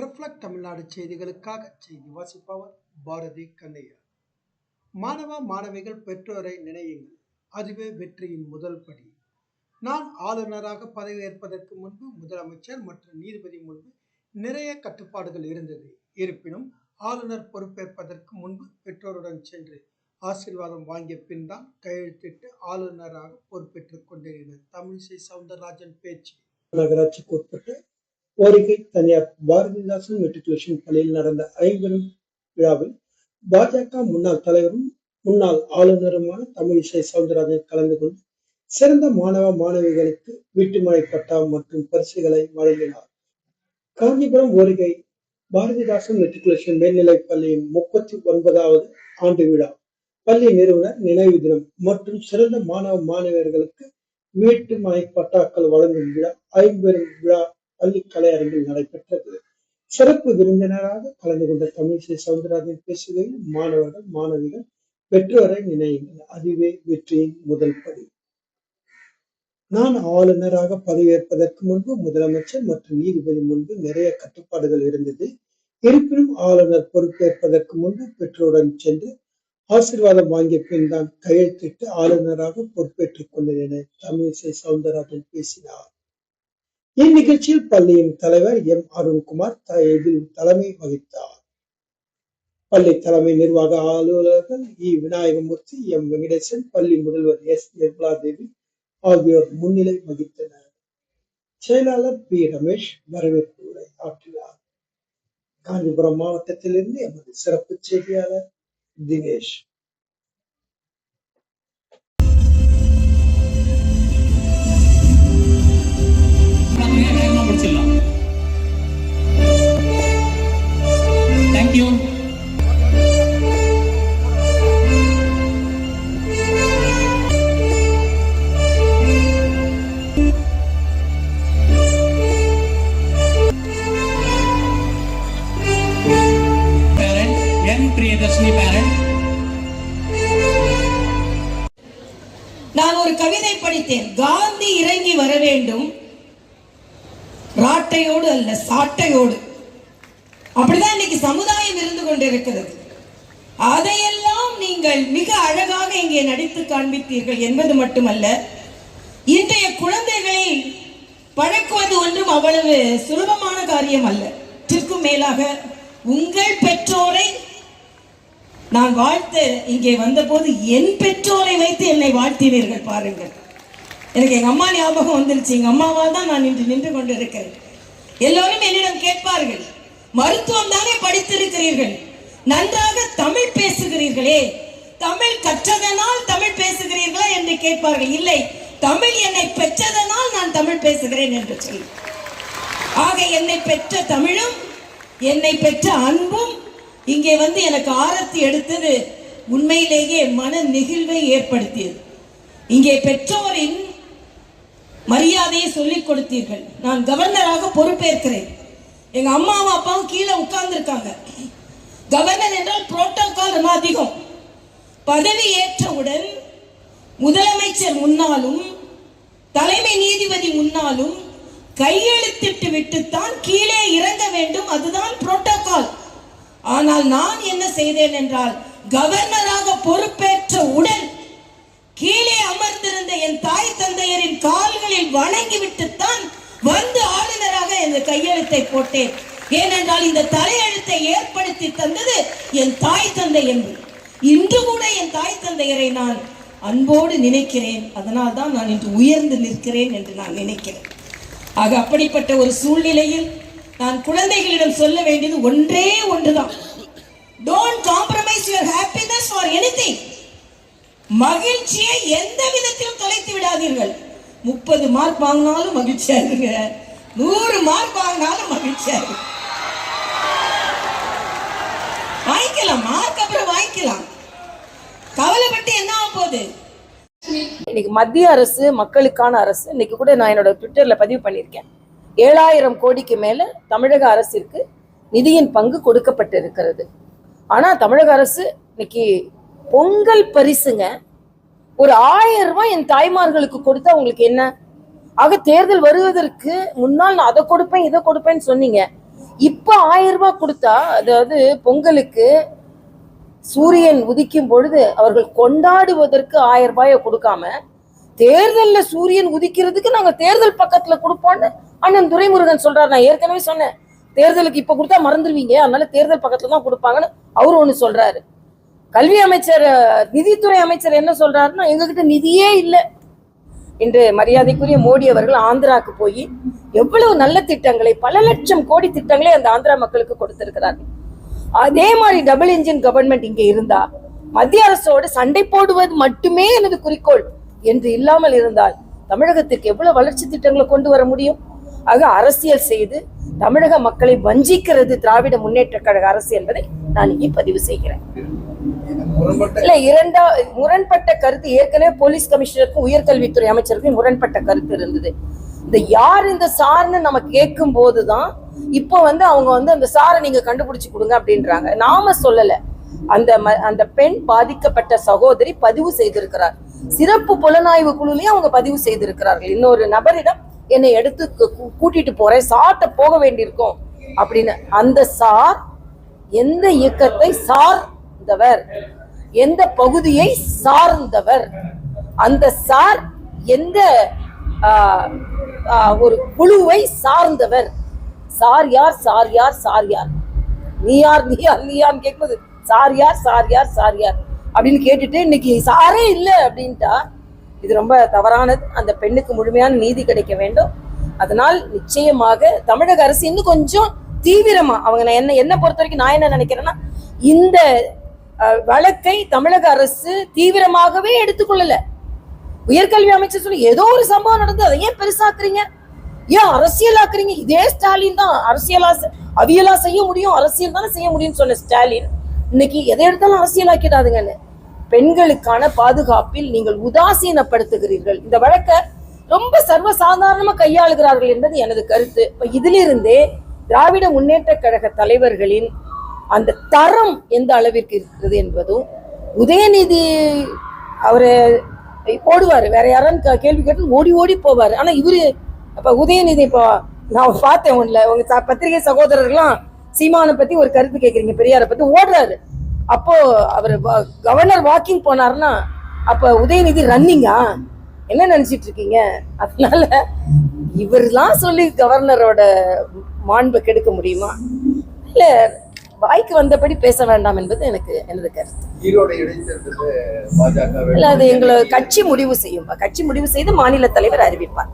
Reflect Tamil Nadu செய்திகளுக்காக செய்தி வாசிப்பவர் பாரதி கண்ணையா. மாணவ மாணவிகள் பெற்றோரை நினையுங்கள். அதுவே வெற்றியின் முதல் படி. நான் ஆளுநராக பதவியேற்பதற்கு முன்பு முதலமைச்சர் மற்றும் நீதிபதி முன்பு நிறைய கட்டுப்பாடுகள் இருந்தது. இருப்பினும் ஆளுநர் பொறுப்பேற்பதற்கு முன்பு பெற்றோருடன் சென்று ஆசீர்வாதம் வாங்கிய பின் தான் கையெழுத்திட்டு ஆளுநராக பொறுப்பேற்றுக் கொண்டேன் தமிழிசை சவுந்தரராஜன் பேச்சு. நகராட்சிக்கு உட்பட்டு கோரிக்கை தனியார் பாரதிதாசன் மெட்ரிகுலேஷன் பள்ளியில் நடந்த ஐம்பெரும் விழாவில் பாஜக முன்னாள் தலைவரும் முன்னாள் ஆளுநருமான தமிழிசை சவுந்தரராஜன் கலந்து கொண்டு சிறந்த மாணவ மாணவிகளுக்கு வீட்டுமனை பட்டா மற்றும் பரிசுகளை வழங்கினார். காஞ்சிபுரம் வருகை பாரதிதாசன் மெட்ரிகுலேஷன் மேல்நிலைப் பள்ளியின் முப்பத்தி ஒன்பதாவது ஆண்டு விழா. பள்ளி நிறுவனர் நினைவு தினம் மற்றும் சிறந்த மாணவ மாணவியர்களுக்கு வீட்டு மனை பட்டாக்கள் வழங்கும் விழா ஐம்பெரும் விழா பள்ளி கலையரங்கில் நடைபெற்றது. சிறப்பு விருந்தினராக கலந்து கொண்ட தமிழிசை சவுந்தரராஜன் பேசுகையில் மாணவர்கள் மாணவிகள் பெற்றோரை நினையுங்கள் அதுவே வெற்றியின் முதல் படி. நான் ஆளுநராக பதவியேற்பதற்கு முன்பு முதலமைச்சர் மற்றும் நீதிபதி முன்பு நிறைய கட்டுப்பாடுகள் இருந்தது. இருப்பினும் ஆளுநர் பொறுப்பேற்பதற்கு முன்பு பெற்றோருடன் சென்று ஆசீர்வாதம் வாங்கிய பின் தான் கையெழுத்திட்டு ஆளுநராக பொறுப்பேற்றுக் கொண்டேன் என தமிழிசை சவுந்தரராஜன் பேசினார். இந்நிகழ்ச்சியில் பள்ளியின் தலைவர் எம். அருண்குமார் இதில் தலைமை வகித்தார். பள்ளி தலைமை நிர்வாக அலுவலர்கள் இ. விநாயகமூர்த்தி எம். வெங்கடேசன் பள்ளி முதல்வர் எஸ். நிர்மலா தேவி ஆகியோர் முன்னிலை வகித்தனர். செயலாளர் பி. ரமேஷ் வரவேற்பு உரை ஆற்றினார். காஞ்சிபுரம் மாவட்டத்திலிருந்து எமது சிறப்பு செய்தியாளர் தினேஷ். அப்படியே வேகமா முடிச்சிடலாம் தேங்க்யூ என் பிரியதர்ஷினி பேரன் நான் ஒரு கவிதை படித்தேன். காந்தி இறங்கி வர வேண்டும். ராட்டையோடு அல்ல சாட்டையோடு. அப்படிதான் இன்னைக்கு சமுதாயம் இருந்து கொண்டிருக்கிறது. அதையெல்லாம் நீங்கள் மிக அழகாக இங்கே நடித்து காண்பித்தீர்கள் என்பது மட்டுமல்ல இன்றைய குழந்தைகளை பழக்குவது ஒன்றும் அவ்வளவு சுலபமான காரியம் அல்ல. இதற்கும் மேலாக உங்கள் பெற்றோரை நான் வாழ்த்து இங்கே வந்தபோது என் பெற்றோரை வைத்து என்னை வாழ்த்தினீர்கள் பாருங்கள். எனக்கு எங்கள் அம்மா ஞாபகம் வந்துருச்சு. எங்கள் அம்மாவால் தான் நான் இன்று நின்று கொண்டிருக்கிறேன். எல்லோரும் என்னிடம் கேட்பார்கள். மருத்துவம் தானே படித்திருக்கிறீர்கள். நன்றாக தமிழ் பேசுகிறீர்களே. தமிழ் கற்றதனால் தமிழ் பேசுகிறீர்களா என்று கேட்பார்கள். இல்லை தமிழ் என்னை பெற்றதனால் நான் தமிழ் பேசுகிறேன் என்று சொல்லி. ஆக என்னை பெற்ற தமிழும் என்னை பெற்ற அன்பும் இங்கே வந்து எனக்கு ஆரத்தி எடுத்தது உண்மையிலேயே மன நெகிழ்வை ஏற்படுத்தியது. இங்கே பெற்றோரின் மரியாதையை சொல்லிக் கொடுத்தீர்கள். நான் கவர்னராக பொறுப்பேற்கிறேன். எங்க அம்மாவும் அப்பாவும் கீழே உட்கார்ந்துருக்காங்க. கவர்னர் என்றால் புரோட்டோகால் ரொம்ப அதிகம். பதவி ஏற்றவுடன் முதலமைச்சர் முன்னாலும் தலைமை நீதிபதி முன்னாலும் கையெழுத்திட்டு விட்டுத்தான் கீழே இறங்க வேண்டும். அதுதான் புரோட்டோகால் ஆனால் நான் என்ன செய்தேன் என்றால் கவர்னராக பொறுப்பேற்ற உடன் கீழே அமர்ந்திருந்த என் தாய் தந்தையரின் கால்களில் வணங்கிவிட்டுத்தான் வந்து ஆளுநராக இந்த கையெழுத்தை போட்டேன். ஏனென்றால் இந்த தலையெழுத்தை ஏற்படுத்தி தந்தது என் தாய் தந்தை என்று இன்று கூட என் தாய் தந்தையரை நான் அன்போடு நினைக்கிறேன். அதனால் தான் நான் இன்று உயர்ந்து நிற்கிறேன் என்று நான் நினைக்கிறேன். ஆக அப்படிப்பட்ட ஒரு சூழ்நிலையில் நான் குழந்தைகளிடம் சொல்ல வேண்டியது ஒன்றே ஒன்றுதான். Don't compromise your happiness for anything மகிழ்ச்சியை எந்த விதத்திலும் தொலைத்து விடாதீர்கள். முப்பது மார்க் வாங்கினாலும் மகிழ்ச்சியா இருங்க. நூறு மார்க் வாங்கினாலும் மகிழ்ச்சியா வாங்கிக்கலாம் மார்க் அப்புறம் வாங்கிக்கலாம். கவலைப்பட்டு என்ன ஆக போகுது? இன்னைக்கு மத்திய அரசு மக்களுக்கான அரசு இன்னைக்கு கூட நான் என்னோட ட்விட்டர்ல பதிவு பண்ணியிருக்கேன். ஏழாயிரம் கோடிக்கு மேல தமிழக அரசிற்கு நிதியின் பங்கு கொடுக்கப்பட்டு இருக்கிறது ஆனா தமிழக அரசு இன்னைக்கு பொங்கல் பரிசுங்க ஒரு ஆயிரம் ரூபாய் என் தாய்மார்களுக்கு கொடுத்தா உங்களுக்கு என்ன? ஆக தேர்தல் வருவதற்கு முன்னால் நான் அதை கொடுப்பேன் இதை கொடுப்பேன்னு சொன்னீங்க. இப்போ ஆயிரம் ரூபாய் கொடுத்தா அதாவது பொங்கலுக்கு சூரியன் உதிக்கும் பொழுது அவர்கள் கொண்டாடுவதற்கு ஆயிரம் ரூபாயை கொடுக்காம தேர்தலில் சூரியன் உதிக்கிறதுக்கு நாங்கள் தேர்தல் பக்கத்தில் கொடுப்போம்னு அண்ணன் துரைமுருகன் சொல்றாரு. நான் ஏற்கனவே சொன்னேன். தேர்தலுக்கு இப்போ கொடுத்தா மறந்துடுவீங்க. அதனால தேர்தல் பக்கத்தில் தான் கொடுப்பாங்கன்னு அவர் ஒன்று சொல்றாரு. கல்வி அமைச்சர் நிதித்துறை அமைச்சர் என்ன சொல்றாருன்னா எங்ககிட்ட நிதியே இல்லை. என்று மரியாதைக்குரிய மோடி அவர்கள் ஆந்திராக்கு போய் எவ்வளவு நல்ல திட்டங்களை பல லட்சம் கோடி திட்டங்களை அந்த ஆந்திரா மக்களுக்கு கொடுத்திருக்கிறார்கள். அதே மாதிரி டபுள் இன்ஜின் கவர்மெண்ட் இங்கே இருந்தா மத்திய அரசோடு சண்டை போடுவது மட்டுமே எனது குறிக்கோள் என்று இல்லாமல் இருந்தால் தமிழகத்திற்கு எவ்வளவு வளர்ச்சி திட்டங்களை கொண்டு வர முடியும்? ஆக அரசியல் செய்து தமிழக மக்களை வஞ்சிக்கிறது திராவிட முன்னேற்ற கழக அரசு என்பதை நான் இங்கே பதிவு செய்கிறேன். இல்ல இரண்டா முரண்பட்ட கருத்து ஏற்கனவே போலீஸ் கமிஷனருக்கும் உயர்கல்வித்துறை அமைச்சருக்கும் முரண்பட்ட கருத்து இருந்தது. இந்த யார் இந்த சார்னு நம்ம கேட்கும் போதுதான் இப்போ வந்து அவங்க வந்து அந்த சாரை நீங்க கண்டுபிடிச்சு கொடுங்க அப்படின்றாங்க. நாம சொல்லல. அந்த அந்த பெண் பாதிக்கப்பட்ட சகோதரி பதிவு செய்திருக்கிறார். சிறப்பு புலனாய்வு குழுலையும் அவங்க பதிவு செய்திருக்கிறார்கள். இன்னொரு நபரிடம் என்னை எடுத்து கூட்டிட்டு போறேன். சார்ட்ட போக வேண்டியிருக்கும் அப்படின்னு. அந்த சார் எந்த இயக்கத்தை சார்ந்தவர்? எந்த பகுதியை சார்ந்தவர். அந்த சார் எந்த ஒரு குழுவை சார்ந்தவர். சார் யார் சார் யார் சார் யார்? நீ யார் நீ யார் நீ யார் கேட்கும்போது சார் யார் சார் யார் சார் யார்? அப்படின்னு கேட்டுட்டு இன்னைக்கு சாரே இல்லை அப்படின்ட்டா இது ரொம்ப தவறானது. அந்த பெண்ணுக்கு முழுமையான நீதி கிடைக்க வேண்டும். அதனால் நிச்சயமாக தமிழக அரசு இன்னும் கொஞ்சம் தீவிரமா அவங்க நான் என்ன என்ன பொறுத்த வரைக்கும் நான் என்ன நினைக்கிறேன்னா இந்த வழக்கை தமிழக அரசு தீவிரமாகவே எடுத்துக்கொள்ளல. உயர்கல்வி அமைச்சர் சொல்லி ஏதோ ஒரு சம்பவம் நடந்து அதை ஏன் பெருசாக்குறீங்க? ஏன் அரசியலாக்குறீங்க? இதே ஸ்டாலின் தான் அரசியலா அவியலா செய்ய முடியும் அரசியல் தானே செய்ய முடியும்னு சொன்ன ஸ்டாலின். இன்னைக்கு எதை எடுத்தாலும் அரசியலாக்கிடாதுங்கன்னு. பெண்களுக்கான பாதுகாப்பில் நீங்கள் உதாசீனப்படுத்துகிறீர்கள். இந்த வழக்கை ரொம்ப சர்வசாதாரணமா கையாளுகிறார்கள் என்பது எனது கருத்து. இதிலிருந்தே திராவிட முன்னேற்ற கழக தலைவர்களின் அந்த தரம் எந்த அளவிற்கு இருக்கிறது என்பதும் உதயநிதி அவர் ஓடுவார். வேற யாரான்னு கேள்வி கேட்டு ஓடி ஓடி போவார். ஆனால் இவரு அப்போ உதயநிதி இப்போ நான் பார்த்தேன் ஒன்றில் உங்க ச- பத்திரிகை சகோதரர்லாம் சீமானை பற்றி ஒரு கருத்து கேட்குறீங்க பெரியாரை பற்றி ஓடுறாரு. அப்போ அவர் கவர்னர் வாக்கிங் போனாருன்னா அப்போ உதயநிதி ரன்னிங்கா என்ன நினச்சிட்டு இருக்கீங்க? அதனால இவர்லாம் சொல்லி கவர்னரோட மாண்பை கெடுக்க முடியுமா? இல்லை வாய்க்கு வந்தபடி பேச வேண்டாம் என்பது எனக்கு எனது கருத்து. இல்ல அது எங்களை கட்சி முடிவு செய்யும். கட்சி முடிவு செய்து மாநில தலைவர் அறிவிப்பார்.